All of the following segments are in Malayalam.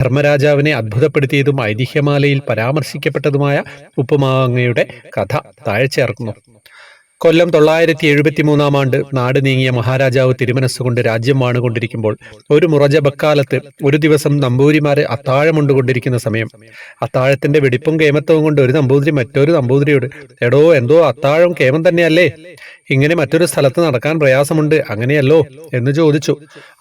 ധർമ്മരാജാവിനെ അത്ഭുതപ്പെടുത്തിയതും ഐതിഹ്യമാലയിൽ പരാമർശിക്കപ്പെട്ടതുമായ ഉപ്പുമാങ്ങയുടെ കഥ താഴെ ചേർക്കുന്നു കൊല്ലം തൊള്ളായിരത്തി എഴുപത്തി മൂന്നാം ആണ്ട് നാട് നീങ്ങിയ മഹാരാജാവ് തിരുമനസ്സുകൊണ്ട് രാജ്യം വാണുകൊണ്ടിരിക്കുമ്പോൾ ഒരു മുറജ ബക്കാലത്ത് ഒരു ദിവസം നമ്പൂതിരിമാരെ അത്താഴമുണ്ടുകൊണ്ടിരിക്കുന്ന സമയം. അത്താഴത്തിന്റെ വെടിപ്പും കേമത്വവും കൊണ്ട് ഒരു നമ്പൂതിരി മറ്റൊരു നമ്പൂതിരിയോട് എടോ എന്തോ അത്താഴം കേമം തന്നെയല്ലേ? ഇങ്ങനെ മറ്റൊരു സ്ഥലത്ത് നടക്കാൻ പ്രയാസമുണ്ട്. അങ്ങനെയല്ലോ എന്ന് ചോദിച്ചു.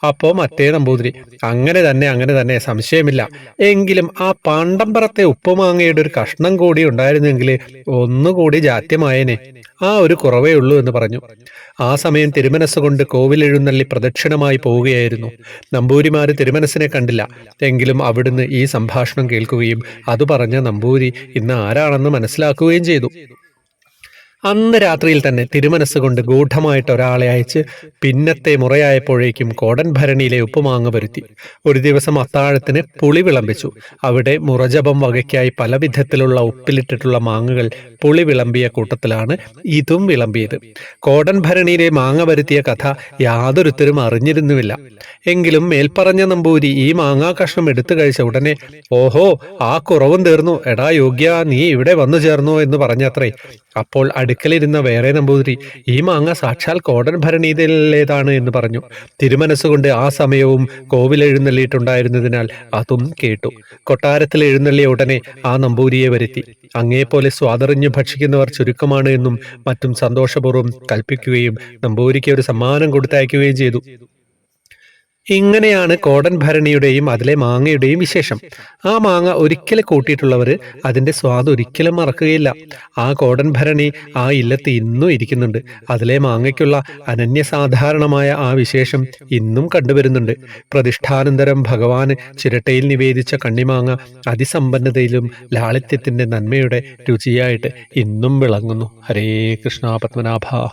അപ്പോ മറ്റേ നമ്പൂതിരി അങ്ങനെ തന്നെ അങ്ങനെ തന്നെ സംശയമില്ല. എങ്കിലും ആ പാണ്ടമ്പറത്തെ ഉപ്പുമാങ്ങയുടെ ഒരു കഷ്ണം കൂടി ഉണ്ടായിരുന്നെങ്കിൽ ഒന്നുകൂടി ജാത്യമായേനെ. ആ ഒരു കുറവേ ഉള്ളൂ എന്ന് പറഞ്ഞു. ആ സമയം തിരുമനസ്സുകൊണ്ട് കോവിലെഴുന്നള്ളി പ്രദക്ഷിണമായി പോവുകയായിരുന്നു. നമ്പൂരിമാര് തിരുമനസ്സിനെ കണ്ടില്ല. എങ്കിലും അവിടുന്ന് ഈ സംഭാഷണം കേൾക്കുകയും അത് പറഞ്ഞ നമ്പൂരി ഇന്ന് ആരാണെന്ന് മനസ്സിലാക്കുകയും ചെയ്തു. അന്ന് രാത്രിയിൽ തന്നെ തിരുമനസ്സുകൊണ്ട് ഗൂഢമായിട്ട് ഒരാളെ അയച്ച് പിന്നത്തെ മുറയായപ്പോഴേക്കും കോടൻ ഭരണിയിലെ ഉപ്പുമാങ്ങ വരുത്തി. ഒരു ദിവസം അത്താഴത്തിന് പുളി വിളമ്പിച്ചു. അവിടെ മുറജപം വകയ്ക്കായി പല വിധത്തിലുള്ള ഉപ്പിലിട്ടിട്ടുള്ള മാങ്ങകൾ പുളി വിളമ്പിയ കൂട്ടത്തിലാണ് ഇതും വിളമ്പിയത്. കോടൻ ഭരണിയിലെ മാങ്ങ വരുത്തിയ കഥ യാതൊരുത്തരും അറിഞ്ഞിരുന്നുമില്ല. എങ്കിലും മേൽപ്പറഞ്ഞ നമ്പൂരി ഈ മാങ്ങാ കഷ്ണം എടുത്തു കഴിച്ച ഉടനെ ഓഹോ ആ കുറവും തീർന്നു. എടാ യോഗ്യ നീ ഇവിടെ വന്നു ചേർന്നു എന്ന് പറഞ്ഞത്രേ. അപ്പോൾ അടുക്കലിരുന്ന വേറെ നമ്പൂതിരി ഈ മാങ്ങ സാക്ഷാൽ കോടൻ ഭരണീതിയിലേതാണ് എന്ന് പറഞ്ഞു. തിരുമനസ്സുകൊണ്ട് ആ സമയവും കോവിൽ എഴുന്നള്ളിയിട്ടുണ്ടായിരുന്നതിനാൽ അതും കേട്ടു. കൊട്ടാരത്തിൽ എഴുന്നള്ളിയ ഉടനെ ആ നമ്പൂരിയെ വരുത്തി. അങ്ങേപോലെ സ്വാതറിഞ്ഞു ഭക്ഷിക്കുന്നവർ ചുരുക്കമാണ് എന്നും മറ്റും സന്തോഷപൂർവം കൽപ്പിക്കുകയും നമ്പൂരിക്ക് ഒരു സമ്മാനം കൊടുത്തയക്കുകയും ചെയ്തു. ഇങ്ങനെയാണ് കോടൻ ഭരണിയുടെയും അതിലെ മാങ്ങയുടെയും വിശേഷം. ആ മാങ്ങ ഒരിക്കലും കൂട്ടിയിട്ടുള്ളവർ അതിന്റെ സ്വാദ് ഒരിക്കലും മറക്കുകയില്ല. ആ കോടൻ ഭരണി ആ ഇല്ലത്ത് ഇന്നും ഇരിക്കുന്നുണ്ട്. അതിലെ മാങ്ങയ്ക്കുള്ള അനന്യസാധാരണമായ ആ വിശേഷം ഇന്നും കണ്ടുവരുന്നുണ്ട്. പ്രതിഷ്ഠാനന്തരം ഭഗവാന് ചിരട്ടയിൽ നിവേദിച്ച കണ്ണിമാങ്ങ അതിസമ്പന്നതയിലും ലാളിത്യത്തിന്റെ നന്മയുടെ രുചിയായിട്ട് ഇന്നും വിളങ്ങുന്നു. ഹരേ കൃഷ്ണ പത്മനാഭ.